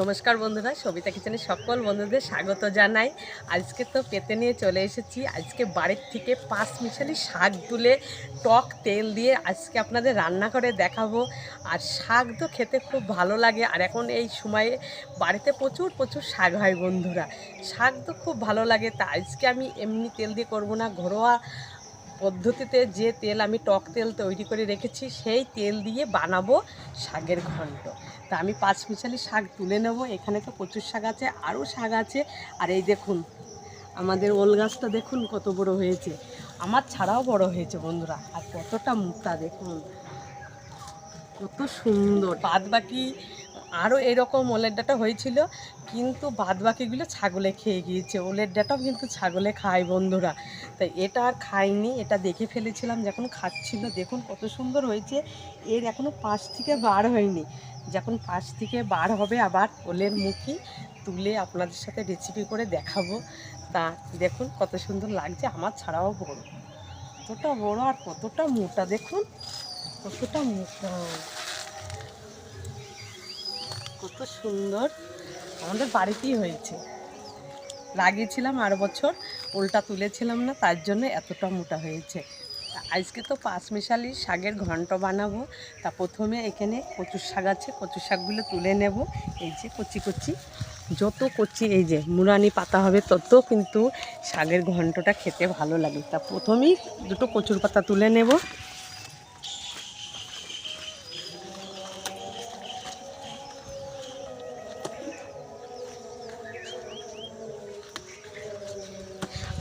নমস্কার বন্ধুরা, সবিতা কিচেনে সকল বন্ধুদের স্বাগত জানাই। আজকে তো পেতে নিয়ে চলে এসেছি। আজকে বাড়ির থেকে পাঁচ মিশালি শাক তুলে, টক তেল দিয়ে আজকে আপনাদের রান্না করে দেখাবো। আর শাক তো খেতে খুব ভালো লাগে। আর এখন এই সময়ে বাড়িতে প্রচুর প্রচুর শাক হয় বন্ধুরা। শাক তো খুব ভালো লাগে। তা আজকে আমি এমনি তেল দিয়ে করব না, ঘরোয়া পদ্ধতিতে যে তেল আমি টক তেল তৈরি করে রেখেছি, সেই তেল দিয়ে বানাবো শাকের ঘন্ট। তা আমি পাঁচ মিশালি শাক তুলে নেব। এখানে তো প্রচুর শাক আছে, আরও শাক আছে। আর এই দেখুন, আমাদের ওল গাছটা দেখুন কত বড় হয়েছে। আমার ছাড়াও বড় হয়েছে বন্ধুরা, আর কতটা মোটা দেখুন। কত সুন্দর। বাদ বাকি আরও এরকম ওলের ডাটা হয়েছিল, কিন্তু বাদ বাকিগুলো ছাগলে খেয়ে গিয়েছে। ওলের ডাটাও কিন্তু ছাগলে খায় বন্ধুরা। তাই এটা আর খাইনি, এটা দেখে ফেলেছিলাম, যখন খাচ্ছিল, দেখুন কত সুন্দর হয়েছে। এর এখনও পাশ থেকে বার হয়নি। যখন পাশ থেকে বার হবে আবার ওলের মুখি তুলে আপনাদের সাথে রেসিপি করে দেখাবো। তা দেখুন কত সুন্দর লাগছে, আমার ছাড়াও বড়। কতটা বড় আর কতটা মোটা, দেখুন। কতটা মোটা। কত সুন্দর। আমাদের বাড়িতেই হয়েছে। লাগিয়েছিলাম আর বছর, উল্টা তুলেছিলাম না, তার জন্য এতটা মোটা হয়েছে। আজকে তো পাঁচ মিশালি শাকের ঘন্ট বানাবো। তা প্রথমে এখানে কচুর শাক আছে, কচুর শাকগুলো তুলে নেব। এই যে কচি কচি, যত কচি, এই যে মুরানি পাতা হবে তত কিন্তু শাকের ঘন্টটা খেতে ভালো লাগে। তা প্রথমেই দুটো কচুর পাতা তুলে নেব।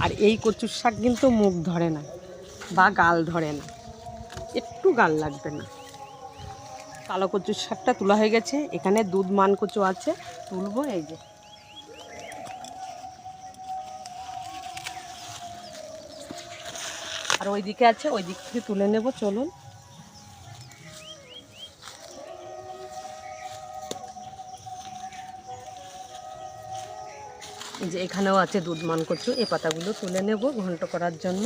আর এই কচুর শাক কিন্তু মুখ ধরে না বা গাল ধরে না। একটু গাল লাগবে না। কালো কচুর শাকটা তোলা হয়ে গেছে। এখানে দুধ মান কচু আছে। তুলবো এই যে। আর ওইদিকে আছে ওই দিক থেকে তুলে নেব, চলুন। যে এখানেও আছে দুধ মান কচু এই পাতাগুলো তুলে নেব ঘন্ট করার জন্য।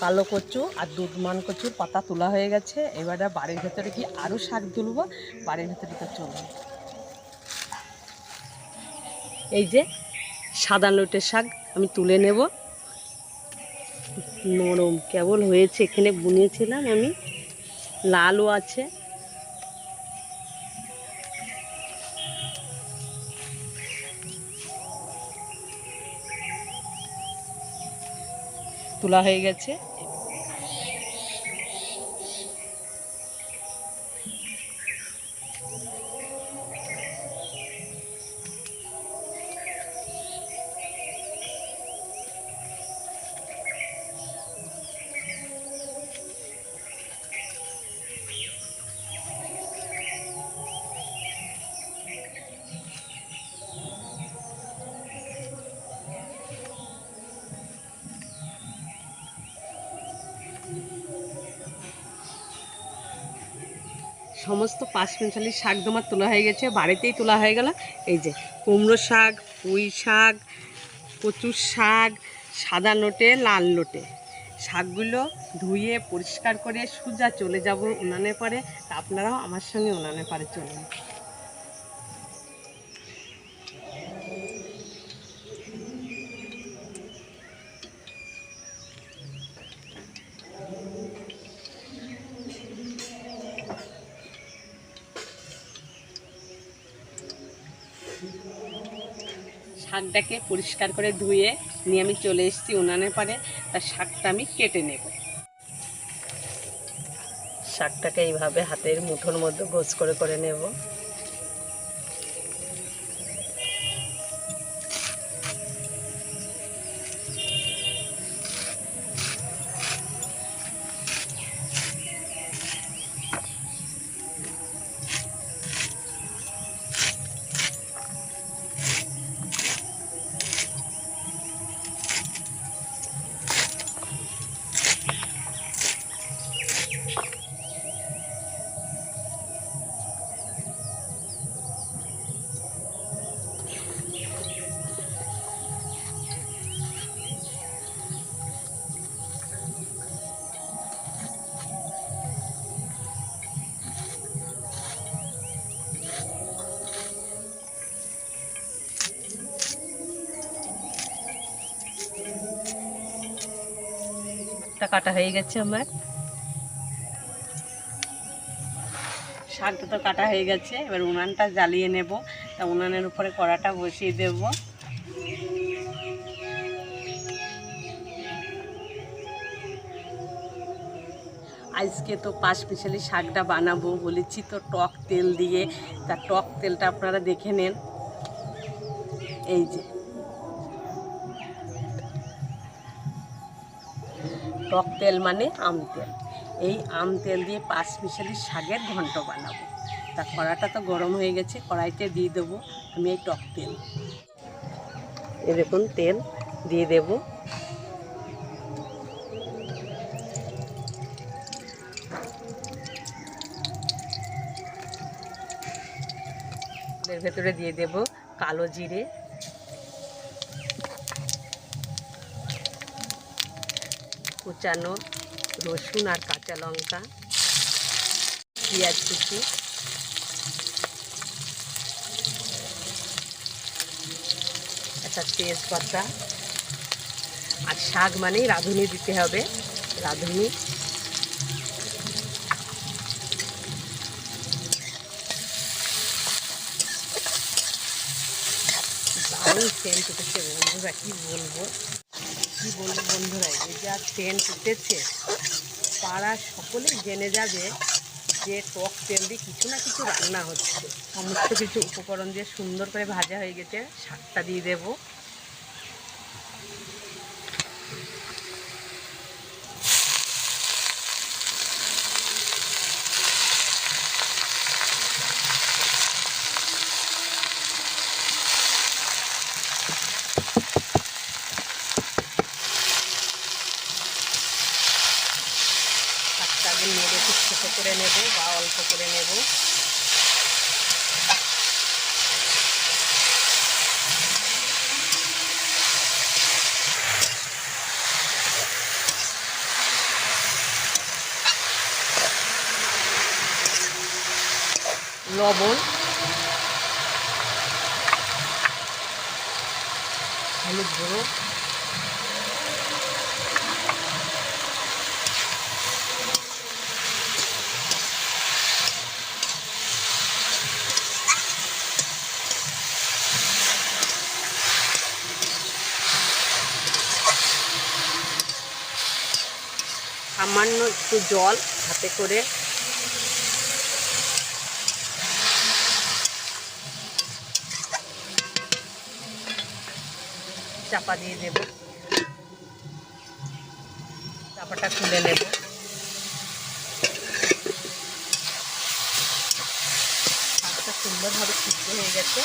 কালো কচু আর দুধ মান কচুর পাতা তোলা হয়ে গেছে। এবারে বাড়ির ভেতরে কি আরও শাক তুলবো? বাড়ির ভেতরে তো চলবে। এই যে সাদা লোটের শাক আমি তুলে নেব। নরম, কেবল হয়েছে, এখানে বুনিয়েছিলাম আমি। লালও আছে। তোলা হয়ে গেছে। সমস্ত পাঁচ পেঁচালি শাক তোমার তোলা হয়ে গেছে, বাড়িতেই তোলা হয়ে গেল। এই যে কুমড়ো শাক, পুঁই শাক, কচুর শাক, সাদা নোটে লাল নোটে শাকগুলো ধুয়ে, পরিষ্কার করে সোজা চলে যাব উনানে পরে। আপনারাও আমার সঙ্গে উনানে পারে চলুন। শাকটাকে পরিষ্কার করে ধুয়ে নিয়ে আমি চলে এসেছি উনানের পারে তার শাকটা আমি কেটে নেব। শাকটাকে এইভাবে হাতের মুঠোর মধ্যে গোছ করে করে নেব। কাটা হয়ে গেছে আমার। শাকটা তো কাটা হয়ে গেছে, এবার উনানটা জ্বালিয়ে নেব। তা উনানের উপরে কড়াটা বসিয়ে দেব। আজকে তো পাঁচ মিশালি শাকটা বানাবো বলেছি, তো টক তেল দিয়ে। তা টক তেলটা আপনারা দেখে নেন। এই যে। টক তেল মানে আম তেল। এই আম তেল দিয়ে পাঁচ মিশালি শাকের ঘন্ট বানাবো। তা কড়াটা তো গরম হয়ে গেছে, কড়াইতে দিয়ে দেবো আমি এই টক তেল। এই দেখুন তেল দিয়ে দেবো। ভেতরে দিয়ে দেব কালো জিরে। কুচানো রসুন আর কাঁচা লঙ্কা, পেঁয়াজ কুচি, একটা তেজপাতা আর শাক মানেই রাঁধুনি দিতে হবে, রাঁধুনি। দারুণ বন্ধুরা, কি বলব? কি বলব বন্ধুরা এই যা ট্রেন উঠেছে, পাড়া সকলেই জেনে যাবে যে টক তেল দিয়ে কিছু না কিছু রান্না হচ্ছে। সমস্ত কিছু উপকরণ দিয়ে সুন্দর করে ভাজা হয়ে গেছে শাকটা দিয়ে দেবো শাকটা আগে নেড়ে একটু ছোটো করে নেব বা অল্প করে নেব। লবণ। হলুদ গুঁড়ো। সামান্য একটু জল হাতে করে চাপা দিয়ে দেব। চাপাটা খুলে নেব। সুন্দরভাবে সিদ্ধ হয়ে গেছে।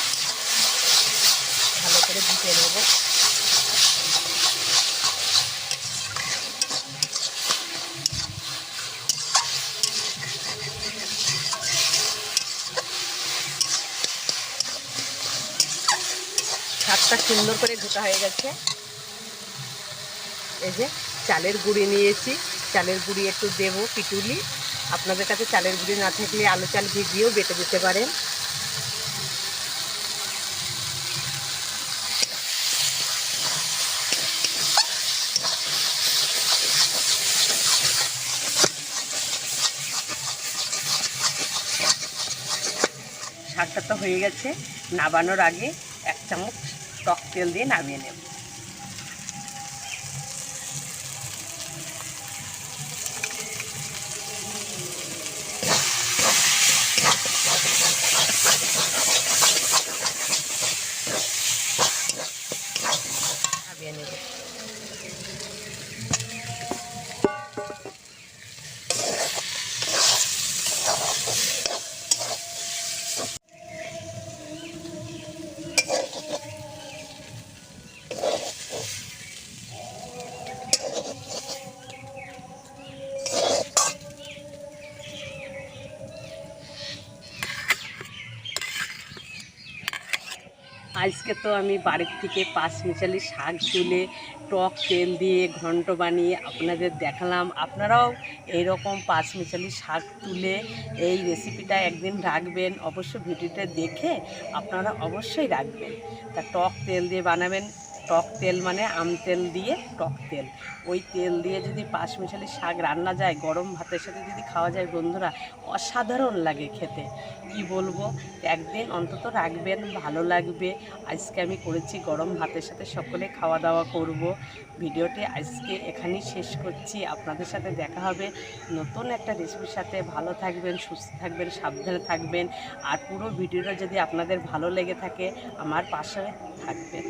ভালো করে ধুতে নেব। শাকটা সুন্দর করে ধোটা হয়ে গেছে। এই যে চালের গুঁড়ি নিয়েছি। চালের গুঁড়ি একটু দেবো পিটুলি। আপনাদের কাছে চালের গুঁড়ি না থাকলে আলু চাল ভিজিয়েও বেটে দিতে পারেন। শাকটা তো হয়ে গেছে। নাবানোর আগে এক চামচ টক তেল দিয়ে নামিয়ে নেব নামিয়ে নেব আজকে তো আমি বাড়ির থেকে পাঁচ মিশালি শাক তুলে, টক তেল দিয়ে ঘন্ট বানিয়ে আপনাদের দেখালাম। আপনারাও এইরকম পাঁচ মিশালি শাক তুলে এই রেসিপিটা একদিন রাখবেন। অবশ্য ভিডিওটা দেখে আপনারা অবশ্যই রাখবেন। তা টক তেল দিয়ে বানাবেন টক তেল মানে আম তেল দিয়ে টক তেল। ওই তেল দিয়ে যদি পাঁচ মিশালি শাক রান্না যায়, গরম ভাতের সাথে যদি খাওয়া যায়, বন্ধুরা, অসাধারণ লাগে খেতে। কি বলব? একদিন অন্তত রাখবেন, ভালো লাগবে। আজকে আমি করেছি গরম ভাতের সাথে সকলে খাওয়া দাওয়া করব। ভিডিওটি আজকে এখানেই শেষ করছি। আপনাদের সাথে দেখা হবে নতুন একটা রেসিপির সাথে। ভালো থাকবেন, সুস্থ থাকবেন, সাবধানে থাকবেন। আর পুরো ভিডিওটা যদি আপনাদের ভালো লেগে থাকে, আমার পাশে থাকবেন।